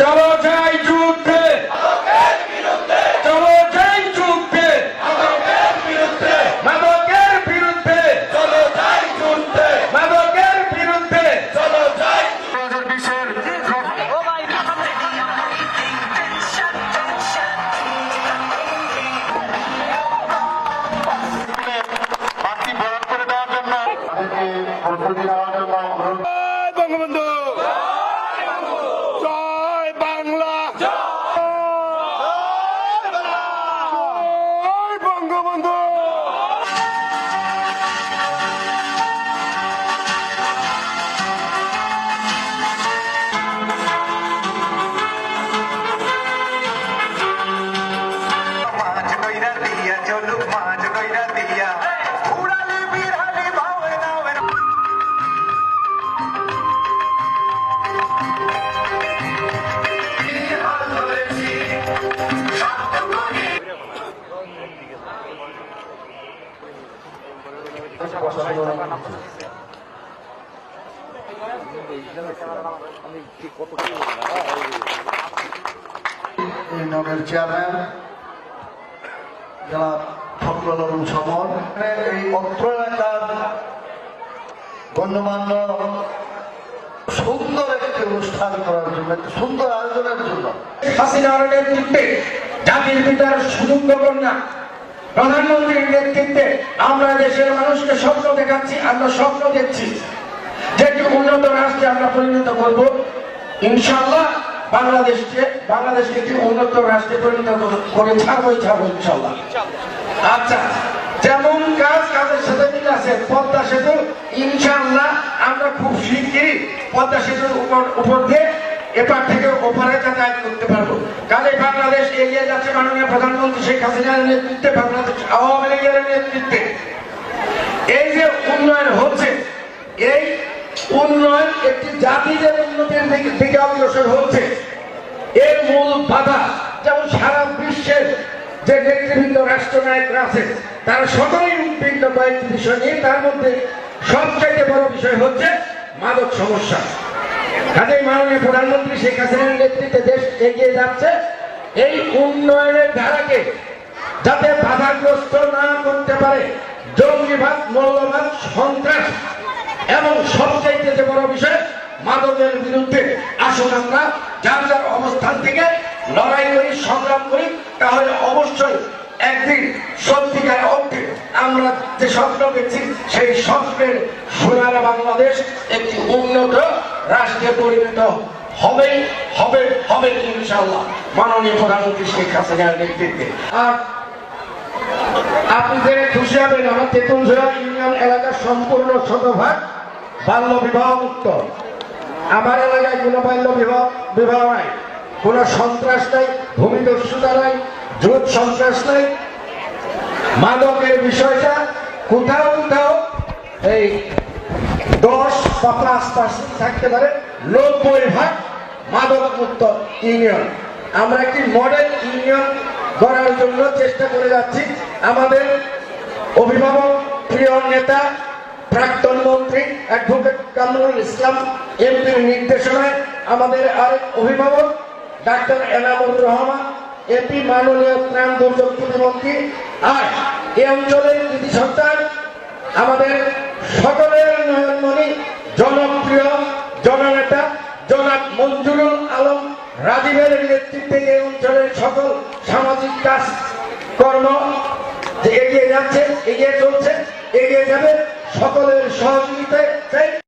চলো যাই ইউনিয়নের চেয়ারম্যান যারা ফখরুল সমর। এই অত্র এলাকার গণ্যমান্য সুন্দর একটি অনুষ্ঠান করার জন্য একটি সুন্দর আয়োজনের জন্য। হাসিনার নেতৃত্বে জাতির পিতার সুযোগ্য কন্যা প্রধানমন্ত্রীর নেতৃত্বে আমরা দেশের মানুষকে স্বপ্ন দেখাচ্ছি, আমরা স্বপ্ন দেখছি যে একটি উন্নত রাষ্ট্রে আমরা পরিণত করব। ইনশাল্লাহ বাংলাদেশকে বাংলাদেশকে একটি উন্নত রাষ্ট্রে পরিণত করে ছাড়বই ছাড়বো ইনশাল্লাহ আচ্ছা যেমন কাজ, কাজের সাথে মিল আছে, পদ্মা সেতু ইনশাল্লাহ আমরা খুব শিগগিরই পদ্মা সেতুর উপর উপর দিয়ে এপার থেকে ওপারে যাতায়াত করতে পারব। কাজে বাংলাদেশ এগিয়ে যাচ্ছে মাননীয় প্রধানমন্ত্রী শেখ হাসিনার নেতৃত্বে, বাংলাদেশ আওয়ামী লীগের নেতৃত্বে। এই যে উন্নয়ন হচ্ছে, এই উন্নয়ন একটি জাতিদের উন্নতির দিকে অগ্রসর হচ্ছে। এর মূল বাধা, যেমন সারা বিশ্বের যে নেতৃবৃন্দ, রাষ্ট্রনায়করা আছে, তারা সকলেই উদ্বিগ্ন কয়েকটি বিষয় নিয়ে, তার মধ্যে সবচাইতে বড় বিষয় হচ্ছে মাদক সমস্যা। কাজেই মাননীয় প্রধানমন্ত্রী শেখ হাসিনার নেতৃত্বে দেশ এগিয়ে যাচ্ছে। এই উন্নয়নের ধারাকে যাতে বাধাগ্রস্ত না করতে পারে জঙ্গিবাদ মৌলবাদ, সন্ত্রাস এবং সবচাইতে যে বড় বিষয়, মাদকের বিরুদ্ধে আসুন আমরা, যার যার অবস্থান থেকে লড়াই করি, সংগ্রাম করি, তাহলে অবশ্যই একদিন, সত্যিকার অর্থে আমরা যে স্বপ্ন দেখছি, সেই স্বপ্নের সোনার বাংলাদেশ একটি উন্নত রাষ্ট্রে পরিণত হবেই, হবে হবে ইনশাল্লাহ মাননীয় প্রধানমন্ত্রী শেখ হাসিনার নেতৃত্বে। আর আপনি জেনে খুশি হবেন, আমার তেতুলঝোড়া ইউনিয়ন এলাকার সম্পূর্ণ শতভাগ বাল্য বিবাহ মুক্ত। আমার এলাকায় কোনো বাল্য বিবাহ বিবাহ নাই। কোনো সন্ত্রাস নাই, ভূমিদস্যুতা নাই, জোট সন্ত্রাস নাই। মাদকের বিষয়টা কোথাও কোথাও এই বা পাঁচ থাকতে পারে। নব্বই ভাগ মাদক ইউনিয়ন। আমরা একটি মডেল ইউনিয়ন গড়ার জন্য চেষ্টা করে যাচ্ছি। আমাদের অভিভাবক, প্রিয় নেতা, প্রাক্তন মন্ত্রী অ্যাডভোকেট কামরুল ইসলাম এমপির নির্দেশনায় আমাদের আরেক অভিভাবক, ডাক্তার এনামুর রহমান এপি মাননীয় ত্রাণ দুর্যোগ প্রতিমন্ত্রী। আর এই অঞ্চলের কৃতি সন্তান আমাদের সকলের নয়নমণি নেতৃত্বে এই অঞ্চলের সকল সামাজিক কাজ, কর্ম এগিয়ে যাচ্ছে, এগিয়ে চলছে, এগিয়ে যাবে সকলের সহযোগিতায়।